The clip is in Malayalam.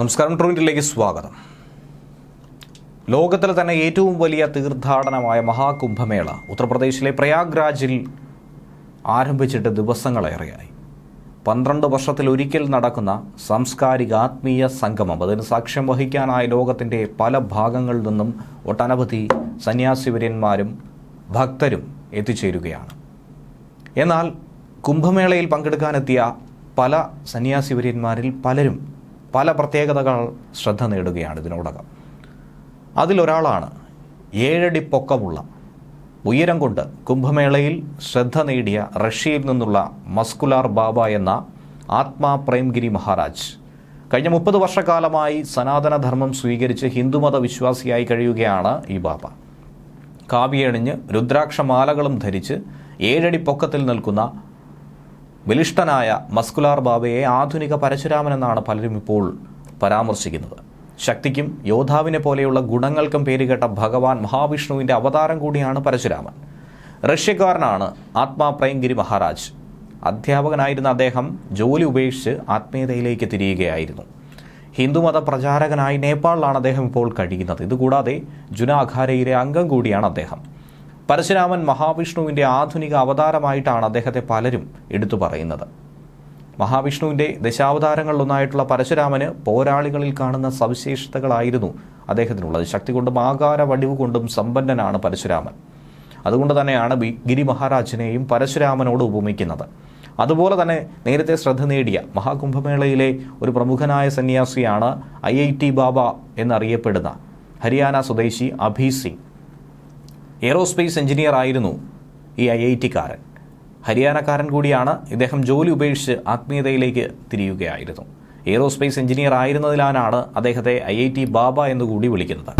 നമസ്കാരം ട്രൂവിന്റിലേക്ക് സ്വാഗതം. ലോകത്തിലെ തന്നെ ഏറ്റവും വലിയ തീർത്ഥാടനമായ മഹാകുംഭമേള ഉത്തർപ്രദേശിലെ പ്രയാഗ്രാജിൽ ആരംഭിച്ചിട്ട് ദിവസങ്ങളേറെയായി. പന്ത്രണ്ട് വർഷത്തിൽ ഒരിക്കൽ നടക്കുന്ന സാംസ്കാരിക ആത്മീയ സംഗമം. അതിന് സാക്ഷ്യം വഹിക്കാനായ ലോകത്തിന്റെ പല ഭാഗങ്ങളിൽ നിന്നും ഒട്ടനവധി സന്യാസിവര്യന്മാരും ഭക്തരും എത്തിച്ചേരുകയാണ്. എന്നാൽ കുംഭമേളയിൽ പങ്കെടുക്കാനെത്തിയ പല സന്യാസിവര്യന്മാരിൽ പലരും പല പ്രത്യേകതകൾ ശ്രദ്ധ നേടുകയാണ് ഇതിനോടകം. അതിലൊരാളാണ് ഏഴടി പൊക്കമുള്ള ഉയരം കൊണ്ട് കുംഭമേളയിൽ ശ്രദ്ധ നേടിയ റഷ്യയിൽ നിന്നുള്ള മസ്കുലാർ ബാബ എന്ന ആത്മാ പ്രേംഗിരി മഹാരാജ്. കഴിഞ്ഞ മുപ്പത് വർഷക്കാലമായി സനാതനധർമ്മം സ്വീകരിച്ച് ഹിന്ദുമത വിശ്വാസിയായി കഴിയുകയാണ് ഈ ബാബ. കാവ്യണിഞ്ഞ് രുദ്രാക്ഷമാലകളും ധരിച്ച് ഏഴടി പൊക്കത്തിൽ നിൽക്കുന്ന ബലിഷ്ഠനായ മസ്കുലാർ ബാബയെ ആധുനിക പരശുരാമൻ എന്നാണ് പലരും ഇപ്പോൾ പരാമർശിക്കുന്നത്. ശക്തിക്കും യോദ്ധാവിനെ പോലെയുള്ള ഗുണങ്ങൾക്കും പേരുകേട്ട ഭഗവാൻ മഹാവിഷ്ണുവിന്റെ അവതാരം കൂടിയാണ് പരശുരാമൻ. റഷ്യക്കാരനാണ് ആത്മാ പ്രേംഗിരി മഹാരാജ്. അധ്യാപകനായിരുന്ന അദ്ദേഹം ജോലി ഉപേക്ഷിച്ച് ആത്മീയതയിലേക്ക് തിരിയുകയായിരുന്നു. ഹിന്ദുമത പ്രചാരകനായി നേപ്പാളിലാണ് അദ്ദേഹം ഇപ്പോൾ കഴിയുന്നത്. ഇതുകൂടാതെ ജുന അഖാരയിലെ അംഗം കൂടിയാണ് അദ്ദേഹം. പരശുരാമൻ മഹാവിഷ്ണുവിന്റെ ആധുനിക അവതാരമായിട്ടാണ് അദ്ദേഹത്തെ പലരും എടുത്തു പറയുന്നത്. മഹാവിഷ്ണുവിന്റെ ദശാവതാരങ്ങളിലൊന്നായിട്ടുള്ള പരശുരാമന് പോരാളികളിൽ കാണുന്ന സവിശേഷതകളായിരുന്നു അദ്ദേഹത്തിനുള്ളത്. ശക്തി കൊണ്ടും ആകാര വടിവ് കൊണ്ടും സമ്പന്നനാണ് പരശുരാമൻ. അതുകൊണ്ട് തന്നെയാണ് ഗിരി മഹാരാജനെയും പരശുരാമനോട് ഉപമിക്കുന്നത്. അതുപോലെ തന്നെ നേരത്തെ ശ്രദ്ധ നേടിയ മഹാകുംഭമേളയിലെ ഒരു പ്രമുഖനായ സന്യാസിയാണ് ഐ ഐ ടി ബാബ എന്നറിയപ്പെടുന്ന ഹരിയാന സ്വദേശി അഭി സിംഗ്. എയറോസ്പേസ് എഞ്ചിനീയർ ആയിരുന്നു ഈ ഐ ഐ ടിക്കാരൻ ഹരിയാനക്കാരൻ കൂടിയാണ് ഇദ്ദേഹം ജോലി ഉപേക്ഷിച്ച് ആത്മീയതയിലേക്ക് തിരിയുകയായിരുന്നു. എയറോസ്പേസ് എഞ്ചിനീയർ ആയിരുന്നതിലാണ് അദ്ദേഹത്തെ ഐ ഐ ടി ബാബ എന്നുകൂടി വിളിക്കുന്നത്.